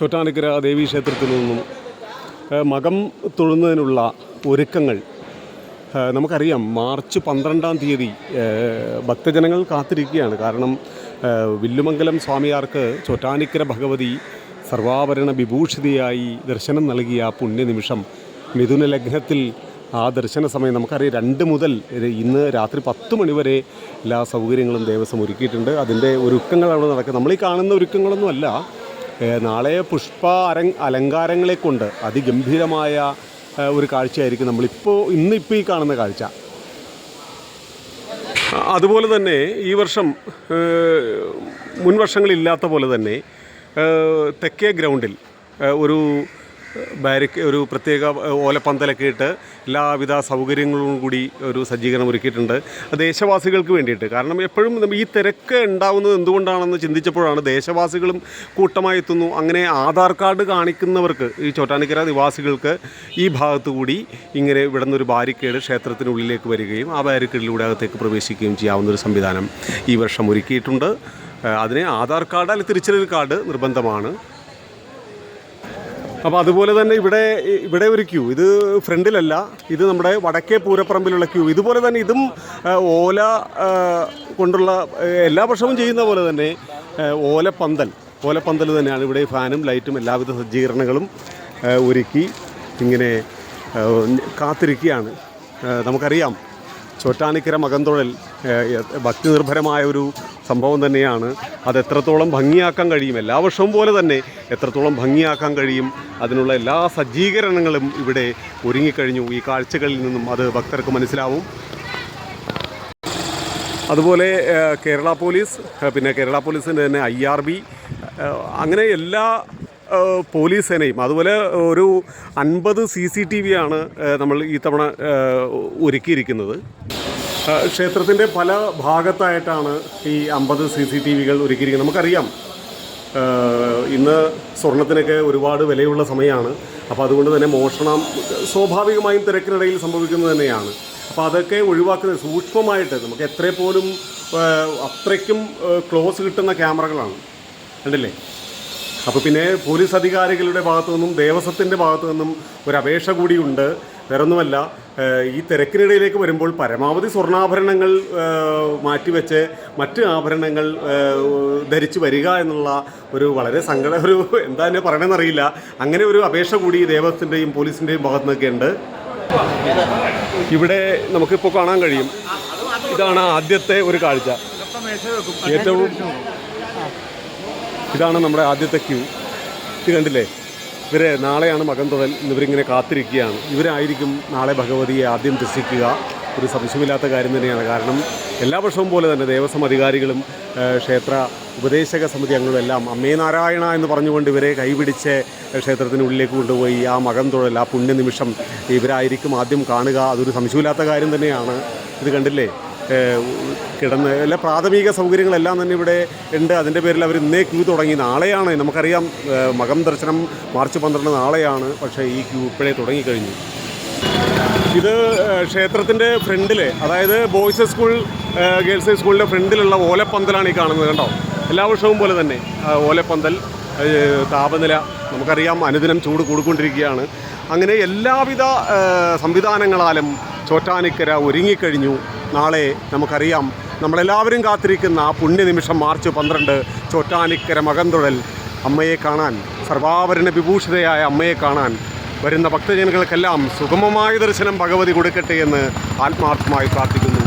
ചോറ്റാനിക്കര ദേവീ ക്ഷേത്രത്തിൽ നിന്നും മകം തൊഴുന്നതിനുള്ള ഒരുക്കങ്ങൾ നമുക്കറിയാം മാർച്ച് പന്ത്രണ്ടാം തീയതി ഭക്തജനങ്ങൾ കാത്തിരിക്കുകയാണ്. കാരണം വില്ലുമംഗലം സ്വാമിയാർക്ക് ചോറ്റാനിക്കര ഭഗവതി സർവാഭരണ വിഭൂഷിതയായി ദർശനം നൽകിയ ആ പുണ്യനിമിഷം മിഥുന ലഗ്നത്തിൽ ആ ദർശന സമയം നമുക്കറിയാം രണ്ട് മുതൽ ഇന്ന് രാത്രി പത്ത് മണിവരെ എല്ലാ സൗകര്യങ്ങളും ദേവസ്വം ഒരുക്കിയിട്ടുണ്ട്. അതിന്റെ ഒരുക്കങ്ങൾ അവിടെ നടക്കുക നമ്മൾ ഈ കാണുന്ന ഒരുക്കങ്ങളൊന്നുമല്ല. നാളെ പുഷ്പ അരങ് അലങ്കാരങ്ങളെ കൊണ്ട് അതിഗംഭീരമായ ഒരു കാഴ്ചയായിരിക്കും നമ്മളിപ്പോൾ ഇന്നിപ്പോൾ ഈ കാണുന്ന കാഴ്ച. അതുപോലെ തന്നെ ഈ വർഷം മുൻവർഷങ്ങളില്ലാത്ത മുൻ വർഷങ്ങളില്ലാത്ത പോലെ തന്നെ തെക്കേ ഗ്രൗണ്ടിൽ ഒരു ബാരിക്ക് ഒരു പ്രത്യേക ഓലപ്പന്തലൊക്കെ ഇട്ട് എല്ലാവിധ സൗകര്യങ്ങളും കൂടി ഒരു സജ്ജീകരണം ഒരുക്കിയിട്ടുണ്ട്. ദേശവാസികൾക്ക് വേണ്ടിയിട്ട്. കാരണം എപ്പോഴും ഈ തിരക്ക് ഉണ്ടാവുന്നത് എന്തുകൊണ്ടാണെന്ന് ചിന്തിച്ചപ്പോഴാണ് ദേശവാസികളും കൂട്ടമായി എത്തുന്നു. അങ്ങനെ ആധാർ കാർഡ് കാണിക്കുന്നവർക്ക് ഈ ചോട്ടാനിക്കര നിവാസികൾക്ക് ഈ ഭാഗത്തു കൂടി ഇങ്ങനെ ഇവിടെ നിന്നൊരു ബാരിക്കേഡ് ക്ഷേത്രത്തിനുള്ളിലേക്ക് വരികയും ആ ബാരിക്കേഡിലൂടെ അകത്തേക്ക് പ്രവേശിക്കുകയും ചെയ്യാവുന്ന ഒരു സംവിധാനം ഈ വർഷം ഒരുക്കിയിട്ടുണ്ട്. അതിന് ആധാർ കാർഡ് അല്ലെങ്കിൽ തിരിച്ചറിയൽ കാർഡ് നിർബന്ധമാണ്. അപ്പോൾ അതുപോലെ തന്നെ ഇവിടെ ഇവിടെ ഒരു ക്യൂ ഇത് ഫ്രണ്ടിലല്ല ഇത് നമ്മുടെ വടക്കേ പൂരപ്പറമ്പിലുള്ള ക്യൂ ഇതുപോലെ തന്നെ ഇതും ഓല കൊണ്ടുള്ള എല്ലാ വർഷവും ചെയ്യുന്ന പോലെ തന്നെ ഓലപ്പന്തൽ. ഓലപ്പന്തൽ തന്നെയാണ് ഇവിടെ ഫാനും ലൈറ്റും എല്ലാവിധ സജ്ജീകരണങ്ങളും ഒരുക്കി ഇങ്ങനെ കാത്തിരിക്കുകയാണ്. നമുക്കറിയാം ചോറ്റാനിക്കര മകന്തൊഴൽ ഭക്തി നിർഭരമായ ഒരു സംഭവം തന്നെയാണ്. അത് എത്രത്തോളം ഭംഗിയാക്കാൻ കഴിയും? എല്ലാ വർഷവും പോലെ തന്നെ എത്രത്തോളം ഭംഗിയാക്കാൻ കഴിയും? അതിനുള്ള എല്ലാ സജ്ജീകരണങ്ങളും ഇവിടെ ഒരുങ്ങിക്കഴിഞ്ഞു. ഈ കാഴ്ചകളിൽ നിന്നും അത് ഭക്തർക്ക് മനസ്സിലാവും. അതുപോലെ കേരള പോലീസ് പിന്നെ കേരള പോലീസിന്റെ തന്നെ ഐ ആർ ബി അങ്ങനെ എല്ലാ പോലീസ് സേനയും അതുപോലെ ഒരു അൻപത് സി സി ടി വി ആണ് നമ്മൾ ഈ തവണ ഒരുക്കിയിരിക്കുന്നത്. ക്ഷേത്രത്തിന്റെ പല ഭാഗത്തായിട്ടാണ് ഈ അമ്പത് സി സി ടി വികൾ ഒരുക്കിയിരിക്കുന്നത്. നമുക്കറിയാം. ഇന്ന് സ്വർണത്തിനൊക്കെ ഒരുപാട് വിലയുള്ള സമയമാണ്. അപ്പോൾ അതുകൊണ്ട് തന്നെ മോഷണം സ്വാഭാവികമായും തിരക്കിനിടയിൽ സംഭവിക്കുന്നത് തന്നെയാണ്. അപ്പോൾ അതൊക്കെ ഒഴിവാക്കുന്നത് സൂക്ഷ്മമായിട്ട് നമുക്ക് എത്ര പോലും അത്രയ്ക്കും ക്ലോസ് കിട്ടുന്ന ക്യാമറകളാണ്. കണ്ടില്ലേ? അപ്പോൾ പിന്നെ പോലീസ് അധികാരികളുടെ ഭാഗത്തു നിന്നും ദേവസ്വത്തിന്റെ ഭാഗത്തു നിന്നും ഒരു അപേക്ഷ കൂടിയുണ്ട്. വേറൊന്നുമല്ല ഈ തിരക്കിനിടയിലേക്ക് വരുമ്പോൾ പരമാവധി സ്വർണാഭരണങ്ങൾ മാറ്റിവെച്ച് മറ്റ് ആഭരണങ്ങൾ ധരിച്ചു ധരിച്ച് വരിക എന്നുള്ള ഒരു വളരെ സങ്കട ഒരു എന്താ തന്നെ പറയണമെന്നറിയില്ല അങ്ങനെ ഒരു അപേക്ഷ കൂടി ദേവസ്വത്തിന്റെയും പോലീസിന്റെയും ഭാഗത്തു നിന്നൊക്കെ ഉണ്ട്. ഇവിടെ നമുക്കിപ്പോൾ കാണാൻ കഴിയും. ഇതാണ് ആദ്യത്തെ ഒരു കാഴ്ച. ഏറ്റവും ഇതാണ് നമ്മുടെ ആദ്യത്തെ ക്യൂ. ഇത് കണ്ടില്ലേ? ഇവരെ നാളെയാണ് മകൻ തൊഴൽ ഇവരിങ്ങനെ കാത്തിരിക്കുകയാണ്. ഇവരായിരിക്കും നാളെ ഭഗവതിയെ ആദ്യം ദർശിക്കുക. ഒരു സംശയമില്ലാത്ത കാര്യം തന്നെയാണ്. കാരണം എല്ലാ വർഷവും പോലെ തന്നെ ദേവസ്വം അധികാരികളും ക്ഷേത്ര ഉപദേശക സമിതി അംഗങ്ങളും എല്ലാം അമ്മേ നാരായണ എന്ന് പറഞ്ഞുകൊണ്ട് ഇവരെ കൈപിടിച്ച് ക്ഷേത്രത്തിനുള്ളിലേക്ക് കൊണ്ടുപോയി ആ മകൻ തൊഴൽ ആ പുണ്യനിമിഷം ഇവരായിരിക്കും ആദ്യം കാണുക. അതൊരു സംശയമില്ലാത്ത കാര്യം തന്നെയാണ്. ഇത് കണ്ടില്ലേ? കിടന്ന് എല്ലാ പ്രാഥമിക സൗകര്യങ്ങളെല്ലാം തന്നെ ഇവിടെ ഉണ്ട്. അതിന്റെ പേരിൽ അവർ ഇന്നേ ക്യൂ തുടങ്ങി. നാളെയാണ് നമുക്കറിയാം മകം ദർശനം മാർച്ച് പന്ത്രണ്ട് നാളെയാണ്. പക്ഷേ ഈ ക്യൂ ഇപ്പോഴേ തുടങ്ങിക്കഴിഞ്ഞു. ഇത് ക്ഷേത്രത്തിന്റെ ഫ്രണ്ടിൽ അതായത് ബോയ്സ് സ്കൂൾ ഗേൾസ് സ്കൂളിന്റെ ഫ്രണ്ടിലുള്ള ഓലപ്പന്തലാണ് ഈ കാണുന്നത് കണ്ടോ? എല്ലാ വർഷവും പോലെ തന്നെ ഓലപ്പന്തൽ താപനില നമുക്കറിയാം അനുദിനം ചൂട് കൂടിക്കൊണ്ടിരിക്കുകയാണ്. അങ്ങനെ എല്ലാവിധ സംവിധാനങ്ങളാലും ചോറ്റാനിക്കര ഒരുങ്ങിക്കഴിഞ്ഞു. നാളെ നമുക്കറിയാം നമ്മളെല്ലാവരും കാത്തിരിക്കുന്ന ആ പുണ്യനിമിഷം മാർച്ച് പന്ത്രണ്ട് ചോറ്റാനിക്കര മകന്തുഴൽ അമ്മയെ കാണാൻ സർവാഭരണ വിഭൂഷിതയായ അമ്മയെ കാണാൻ വരുന്ന ഭക്തജനങ്ങൾക്കെല്ലാം സുഗമമായ ദർശനം ഭഗവതി കൊടുക്കട്ടെ എന്ന് ആത്മാർത്ഥമായി പ്രാർത്ഥിക്കുന്നു.